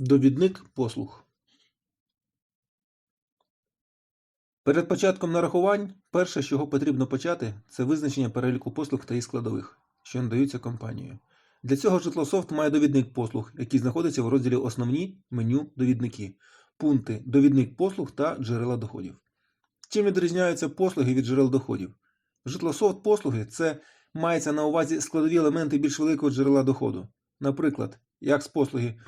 Довідник послуг. Перед початком нарахувань перше, з чого потрібно почати, це визначення переліку послуг та їх складових, що надаються компанією. Для цього житлософт має довідник послуг, який знаходиться в розділі Основні меню довідники, пункти Довідник послуг та джерела доходів. Чим відрізняються послуги від джерел доходів? Житлософт послуги це мається на увазі складові елементи більш великого джерела доходу. Наприклад, як з послуги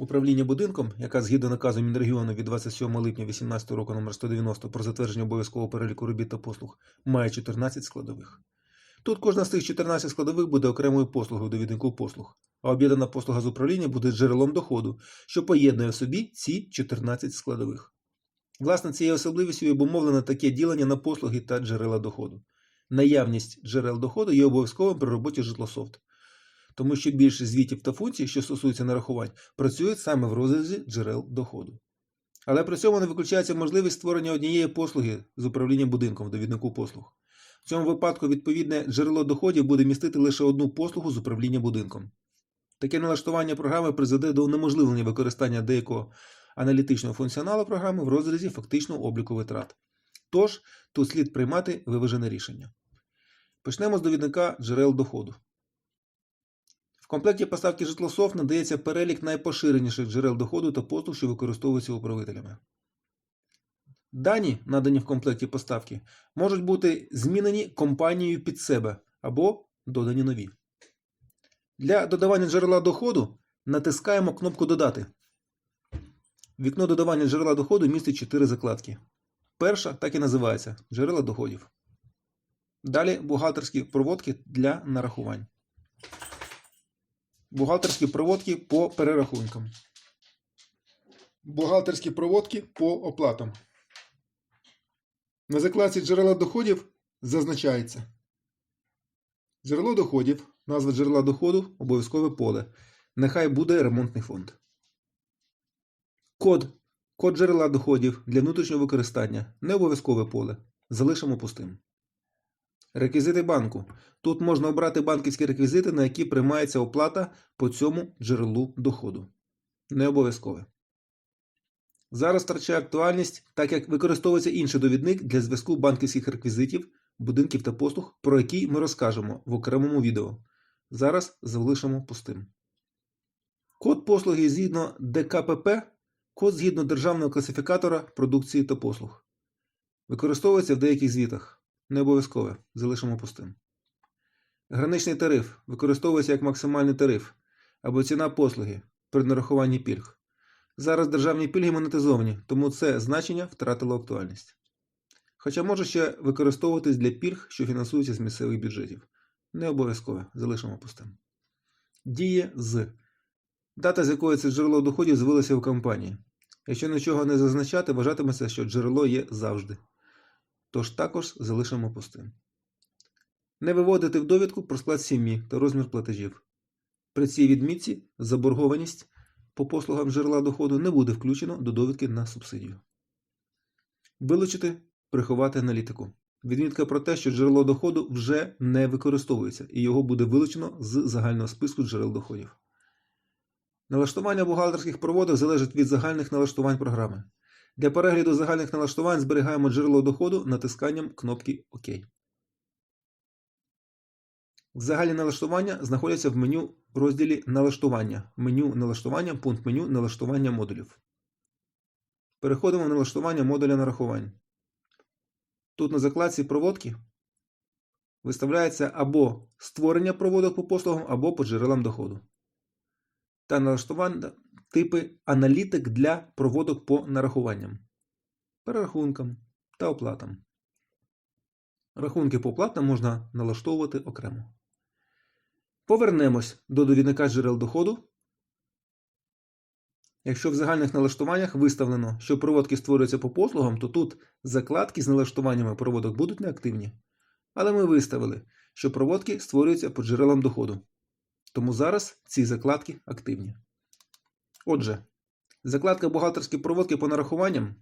управління будинком, яка згідно наказу Мінрегіону від 27 липня 2018 року номер 190 про затвердження обов'язкового переліку робіт та послуг, має 14 складових. Тут кожна з тих 14 складових буде окремою послугою довіднику послуг, а об'єднана послуга з управління буде джерелом доходу, що поєднує в собі ці 14 складових. Власне, цією особливістю і обумовлено таке ділення на послуги та джерела доходу. Наявність джерел доходу є обов'язковим при роботі житлософт, тому що більшість звітів та функцій, що стосуються нарахувань, працюють саме в розрізі джерел доходу. Але при цьому не виключається можливість створення однієї послуги з управлінням будинком в довіднику послуг. В цьому випадку відповідне джерело доходів буде містити лише одну послугу з управління будинком. Таке налаштування програми призведе до унеможливлення використання деякого аналітичного функціоналу програми в розрізі фактичного обліку витрат. Тож, тут слід приймати виважене рішення. Почнемо з довідника джерел доходу. Комплекті поставки житлософт надається перелік найпоширеніших джерел доходу та послуг, що використовуються управителями. Дані, надані в комплекті поставки, можуть бути змінені компанією під себе або додані нові. Для додавання джерела доходу натискаємо кнопку Додати. Вікно додавання джерела доходу містить 4 закладки. Перша так і називається джерела доходів. Далі бухгалтерські проводки для нарахувань. Бухгалтерські проводки по перерахункам. Бухгалтерські проводки по оплатам. На закладці джерела доходів зазначається. Джерело доходів, назва джерела доходу, обов'язкове поле. Нехай буде ремонтний фонд. Код. Код джерела доходів для внутрішнього використання. Не обов'язкове поле. Залишимо пустим. Реквізити банку. Тут можна обрати банківські реквізити, на які приймається оплата по цьому джерелу доходу. Не обов'язкове. Зараз втрачає актуальність, так як використовується інший довідник для зв'язку банківських реквізитів, будинків та послуг, про який ми розкажемо в окремому відео. Зараз залишимо пустим. Код послуги згідно ДКПП код згідно державного класифікатора продукції та послуг. Використовується в деяких звітах. Не обов'язкове. Залишимо пустим. Граничний тариф використовується як максимальний тариф або ціна послуги при нарахуванні пільг. Зараз державні пільги монетизовані, тому це значення втратило актуальність. Хоча може ще використовуватись для пільг, що фінансуються з місцевих бюджетів. Не обов'язкове. Залишимо пустим. Діє з. Дата, з якої це джерело доходів з'явилося в компанії. Якщо нічого не зазначати, вважатиметься, що джерело є завжди. Тож також залишимо пустим. Не виводити в довідку про склад сім'ї та розмір платежів. При цій відмітці заборгованість по послугам джерела доходу не буде включено до довідки на субсидію. Вилучити, приховати аналітику. Відмітка про те, що джерело доходу вже не використовується, і його буде вилучено з загального списку джерел доходів. Налаштування бухгалтерських проводок залежить від загальних налаштувань програми. Для перегляду загальних налаштувань зберігаємо джерело доходу натисканням кнопки ОК. Загальні налаштування знаходяться в меню розділі Налаштування. Меню налаштування, пункт меню налаштування модулів. Переходимо в налаштування модуля нарахувань. Тут на закладці проводки виставляється або створення проводок по послугам, або по джерелам доходу. Та налаштування типи аналітик для проводок по нарахуванням, перерахункам та оплатам. Рахунки по оплатам можна налаштовувати окремо. Повернемось до довідника джерел доходу. Якщо в загальних налаштуваннях виставлено, що проводки створюються по послугам, то тут закладки з налаштуваннями проводок будуть неактивні. Але ми виставили, що проводки створюються по джерелам доходу. Тому зараз ці закладки активні. Отже, закладка бухгалтерські проводки по нарахуванням.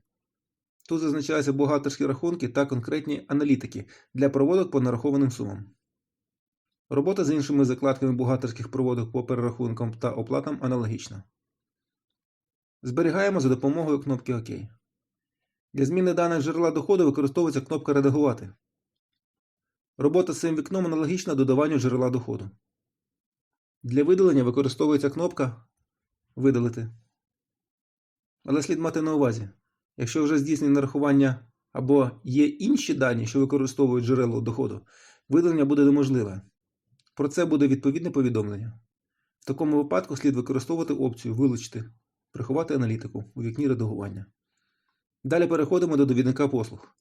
Тут зазначаються бухгалтерські рахунки та конкретні аналітики для проводок по нарахованим сумам. Робота з іншими закладками бухгалтерських проводок по перерахункам та оплатам аналогічна. Зберігаємо за допомогою кнопки ОК. Для зміни даних джерела доходу використовується кнопка Редагувати. Робота з цим вікном аналогічна додаванню джерела доходу. Для видалення використовується кнопка Видалити. Але слід мати на увазі, якщо вже здійснені нарахування або є інші дані, що використовують джерело доходу, видалення буде неможливе. Про це буде відповідне повідомлення. В такому випадку слід використовувати опцію Вилучити, приховати аналітику у вікні редагування. Далі переходимо до довідника послуг.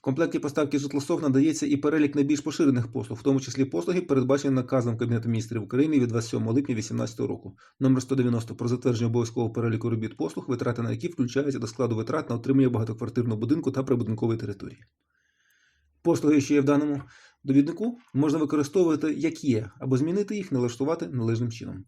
В комплекті поставки житлосов надається і перелік найбільш поширених послуг, в тому числі послуги, передбачені наказом Кабінету міністрів України від 27 липня 2018 року номер 190 про затвердження обов'язкового переліку робіт послуг, витрати на які включаються до складу витрат на отримання багатоквартирного будинку та прибудинкової території. Послуги, що є в даному довіднику, можна використовувати як є, або змінити їх, налаштувати належним чином.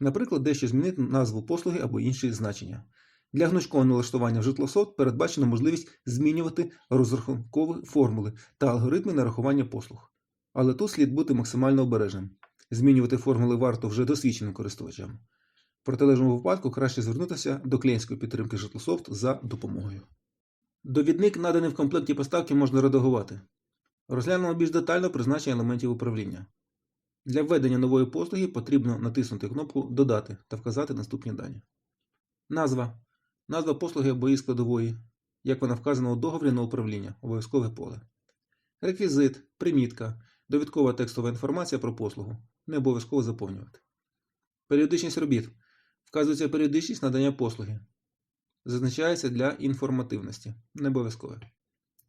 Наприклад, дещо змінити назву послуги або інші значення. Для гнучкового налаштування в житлосот передбачено можливість змінювати розрахункові формули та алгоритми нарахування послуг. Але тут слід бути максимально обережним. Змінювати формули варто вже досвідченим користувачам. В протилежному випадку краще звернутися до клієнтської підтримки Житлософт за допомогою. Довідник, наданий в комплекті поставки, можна редагувати. Розглянемо більш детально призначення елементів управління. Для введення нової послуги потрібно натиснути кнопку Додати та вказати наступні дані. Назва. Назва послуги або її складової, як вона вказана у договорі на управління, обов'язкове поле. Реквізит, примітка, довідкова текстова інформація про послугу. Не обов'язково заповнювати. Періодичність робіт. Вказується періодичність надання послуги. Зазначається для інформативності. Не обов'язкове.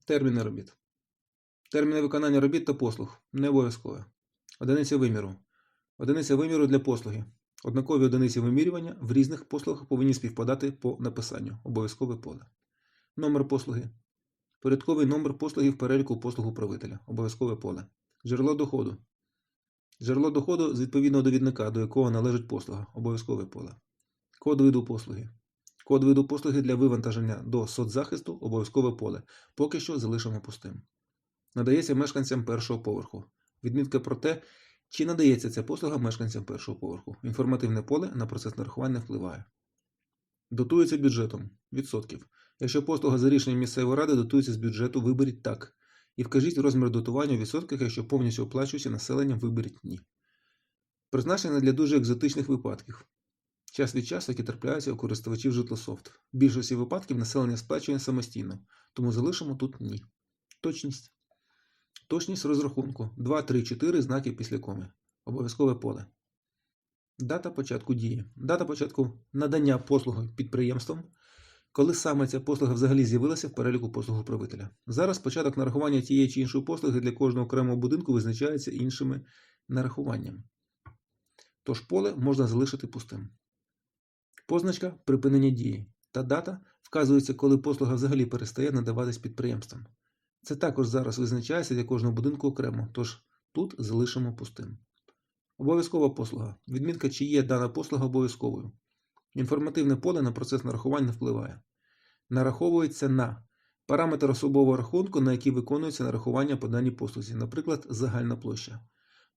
Терміни робіт. Терміни виконання робіт та послуг. Не обов'язкове. Одиниця виміру. Одиниця виміру для послуги. Однакові одиниці вимірювання в різних послугах повинні співпадати по написанню. Обов'язкове поле. Номер послуги. Порядковий номер послуги в переліку послуг управителя. Обов'язкове поле. Джерело доходу. Джерело доходу з відповідного довідника, до якого належить послуга. Обов'язкове поле. Код виду послуги. Код виду послуги для вивантаження до соцзахисту. Обов'язкове поле. Поки що залишимо пустим. Надається мешканцям першого поверху. Відмітка про те, чи надається ця послуга мешканцям першого поверху. Інформативне поле на процес нарахування впливає. Дотується бюджетом відсотків. Якщо послуга за рішенням місцевої ради дотується з бюджету, виберіть так. І вкажіть розмір дотування у відсотках, якщо повністю оплачується населенням, виберіть ні. Призначення для дуже екзотичних випадків. Час від часу, які трапляються у користувачів житлософт. В більшості випадків населення сплачує самостійно, тому залишимо тут ні. Точність. Точність розрахунку 2, 3, 4 знаки після коми. Обов'язкове поле. Дата початку дії. Дата початку надання послуги підприємством. Коли саме ця послуга взагалі з'явилася в переліку послуг управителя. Зараз початок нарахування тієї чи іншої послуги для кожного окремого будинку визначається іншими нарахуваннями. Тож поле можна залишити пустим. Позначка припинення дії та дата вказується, коли послуга взагалі перестає надаватись підприємством. Це також зараз визначається для кожного будинку окремо, тож тут залишимо пустим. Обов'язкова послуга. Відмітка, чи є дана послуга обов'язковою. Інформативне поле на процес нарахувань не впливає. Нараховується на параметр особового рахунку, на який виконується нарахування по даній послузі, наприклад, загальна площа.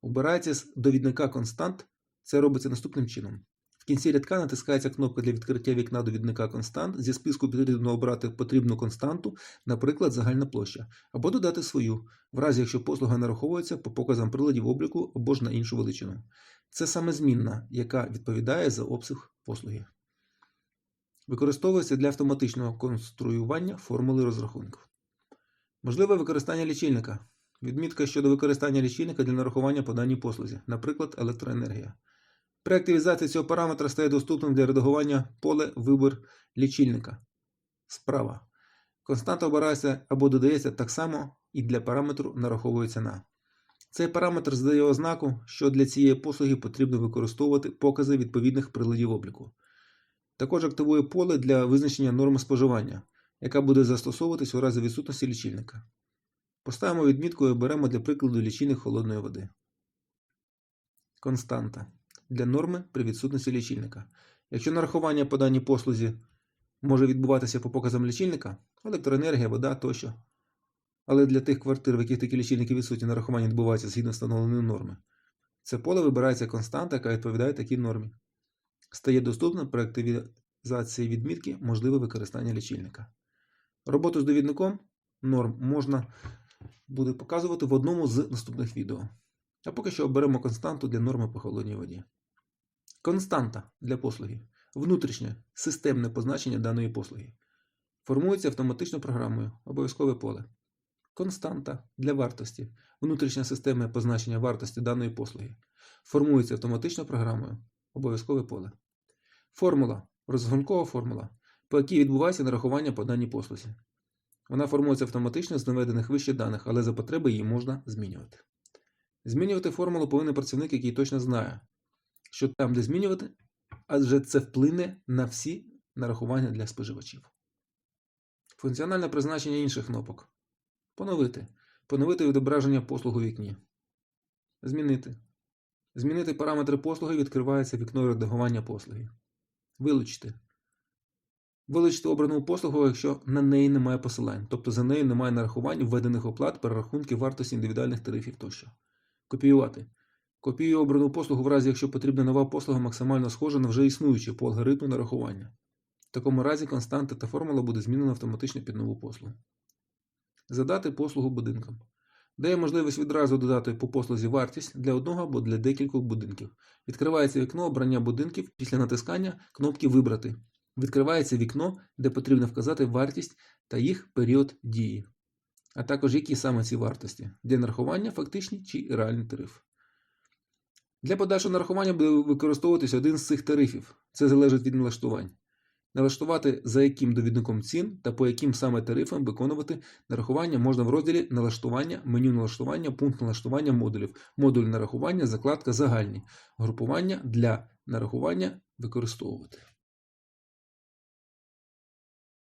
Обирається з довідника констант. Це робиться наступним чином. В кінці рядка натискається кнопка для відкриття вікна довідника констант. Зі списку потрібно обрати потрібну константу, наприклад, загальна площа, або додати свою, в разі якщо послуга нараховується по показам приладів обліку або ж на іншу величину. Це саме змінна, яка відповідає за обсяг послуги. Використовується для автоматичного конструювання формули розрахунків. Можливе використання лічильника. Відмітка щодо використання лічильника для нарахування по даній послузі, наприклад, електроенергія. При активізації цього параметра стає доступним для редагування поле вибір лічильника. Справа. Константа обирається або додається так само і для параметру нараховується на. Цей параметр здає ознаку, що для цієї послуги потрібно використовувати покази відповідних приладів обліку. Також активує поле для визначення норми споживання, яка буде застосовуватись у разі відсутності лічильника. Поставимо відмітку і оберемо для прикладу лічильник холодної води. Константа для норми при відсутності лічильника. Якщо нарахування по даній послузі може відбуватися по показам лічильника, електроенергія, вода тощо. Але для тих квартир, в яких такі лічильники відсутні, нарахування відбувається згідно встановленої норми. Це поле вибирається константа, яка відповідає такій нормі. Стає доступним при цієї відмітки можливе використання лічильника. Роботу з довідником норм можна буде показувати в одному з наступних відео. А поки що оберемо константу для норми по холодній воді. Константа для послуги. Внутрішнє системне позначення даної послуги. Формується автоматично програмою. Обов'язкове поле. Константа для вартості. Внутрішнє системне позначення вартості даної послуги. Формується автоматично програмою. Обов'язкове поле. Формула. Розрахункова формула, по якій відбувається нарахування по даній послузі. Вона формується автоматично з наведених вище даних, але за потреби її можна змінювати. Змінювати формулу повинен працівник, який точно знає, що там, де змінювати, адже це вплине на всі нарахування для споживачів. Функціональне призначення інших кнопок. Поновити. Поновити відображення послуг у вікні. Змінити. Змінити параметри послуги відкривається вікно редагування послуги. Вилучити. Вилучити обрану послугу, якщо на неї немає посилань, тобто за нею немає нарахувань, введених оплат, перерахунків вартості індивідуальних тарифів тощо. Копіювати. Копіюю обрану послугу в разі, якщо потрібна нова послуга максимально схожа на вже існуючу по алгоритму нарахування. В такому разі константа та формула буде змінена автоматично під нову послугу. Задати послугу будинкам. Дає можливість відразу додати по послузі вартість для одного або для декількох будинків. Відкривається вікно обрання будинків після натискання кнопки Вибрати. Відкривається вікно, де потрібно вказати вартість та їх період дії, а також які саме ці вартості для нарахування фактичні чи реальний тариф. Для подальшого нарахування буде використовуватись один з цих тарифів. Це залежить від налаштувань. Налаштувати за яким довідником цін та по яким саме тарифам виконувати нарахування можна в розділі Налаштування, меню налаштування, пункт налаштування модулів, модуль нарахування, закладка загальні, групування для нарахування використовувати.